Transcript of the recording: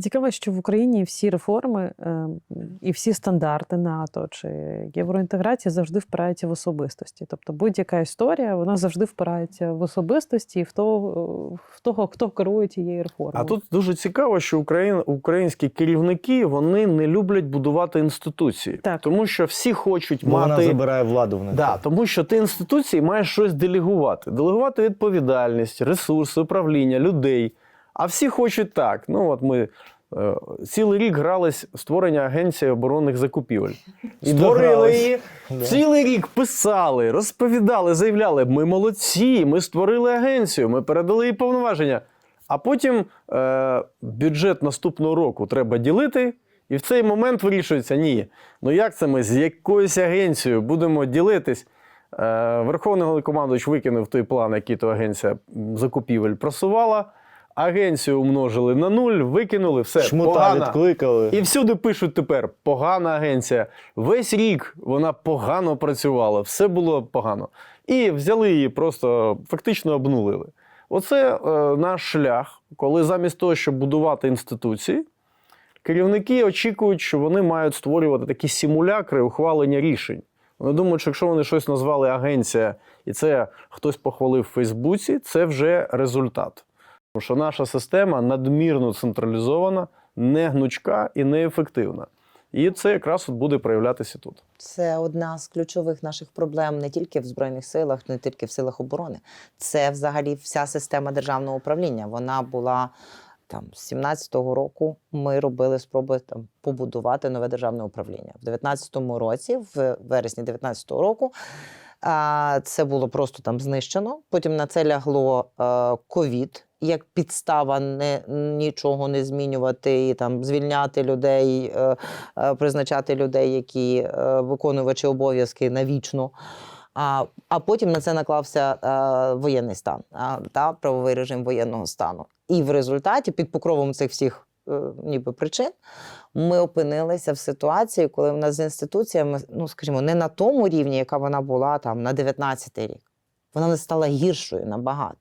Цікаво, що в Україні всі реформи е, і всі стандарти НАТО чи євроінтеграція завжди впираються в особистості. Тобто будь-яка історія вона завжди впирається в особистості і в того, в того хто керує тією реформою. А тут дуже цікаво, що Україн, українські керівники вони не люблять будувати інституції, Так. тому що всі хочуть Бо вона забирає владу в них. Да, тому що ти інституції маєш щось делегувати. Делегувати відповідальність, ресурси, управління, людей. А всі хочуть так. Ну, от ми е, цілий рік грались в створення агенції оборонних закупівель. І Створили догрались. її, Да. цілий рік писали, розповідали, заявляли, ми молодці, ми створили агенцію, ми передали їй повноваження. А потім е, бюджет наступного року треба ділити, і в цей момент вирішується: ні. Ну як це ми з якоюсь агенцією будемо ділитись? Е, Верховний головнокомандуючий викинув той план, який то агенція закупівель просувала. Агенцію умножили на нуль, викинули, все. Шмута погана. відкликали. І всюди пишуть тепер погана агенція. Весь рік вона погано працювала, все було погано. І взяли її просто фактично обнулили. Оце е, наш шлях, коли замість того, щоб будувати інституції, керівники очікують, що вони мають створювати такі симулякри ухвалення рішень. Вони думають, що якщо вони щось назвали агенція, і це хтось похвалив в Фейсбуці, це вже результат. Тому що наша система надмірно централізована, не гнучка і неефективна. І це якраз от буде проявлятися тут. Це одна з ключових наших проблем не тільки в збройних силах, не тільки в силах оборони. Це взагалі вся система державного управління. Вона була там з 17-го року. Ми робили спроби там побудувати нове державне управління в 19-му році, в вересні 19-го року. Це було просто там знищено. Потім на це лягло е, ковід. Як підстава не нічого не змінювати і там звільняти людей, е, е, призначати людей, які е, виконувачі обов'язки навічно. А, а потім на це наклався е, воєнний стан а, та правовий режим воєнного стану. І в результаті, під покровом цих всіх е, ніби причин, ми опинилися в ситуації, коли в нас з інституціями, ну скажімо, не на тому рівні, яка вона була там на 19-й рік. Вона не стала гіршою набагато.